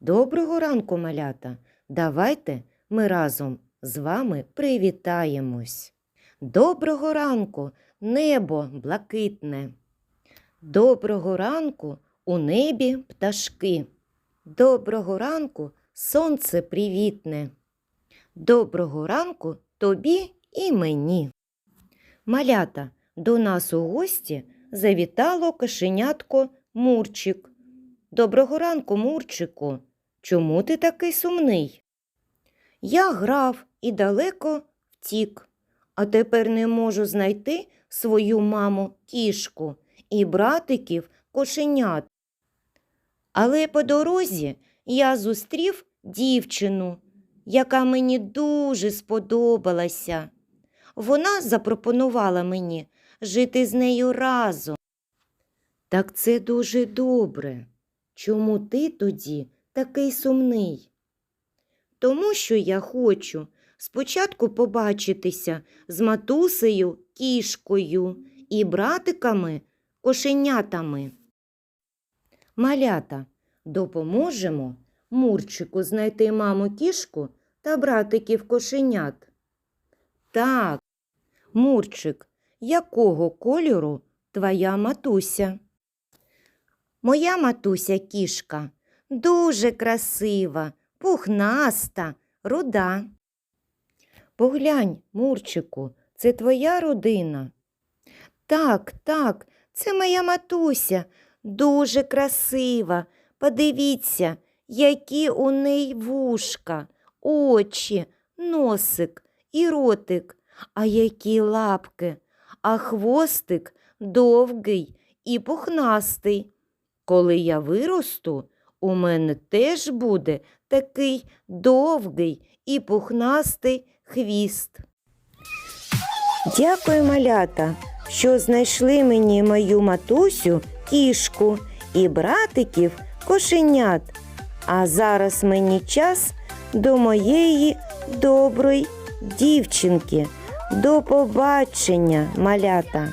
Доброго ранку, малята! Давайте ми разом з вами привітаємось. Доброго ранку, небо блакитне. Доброго ранку у небі пташки. Доброго ранку сонце привітне. Доброго ранку тобі і мені. Малята, до нас у гості завітало кошенятко Мурчик. Доброго ранку, Мурчику. Чому ти такий сумний? Я грав і далеко втік, а тепер не можу знайти свою маму кішку і братиків кошенят. Але по дорозі я зустрів дівчину, яка мені дуже сподобалася. Вона запропонувала мені жити з нею разом. Так це дуже добре. Чому ти тоді такий сумний? Тому що я хочу спочатку побачитися з матусею кішкою і братиками кошенятами. Малята, допоможемо Мурчику знайти маму кішку та братиків кошенят. Так, Мурчик, якого кольору твоя матуся? Моя матуся кішка дуже красива, пухнаста, руда. Поглянь, Мурчику, це твоя родина. Так, так, це моя матуся, дуже красива. Подивіться, які у неї вушка, очі, носик і ротик, а які лапки, а хвостик довгий і пухнастий. Коли я виросту, у мене теж буде такий довгий і пухнастий хвіст. Дякую, малята, що знайшли мені мою матусю кішку і братиків кошенят. А зараз мені час до моєї доброї дівчинки. До побачення, малята.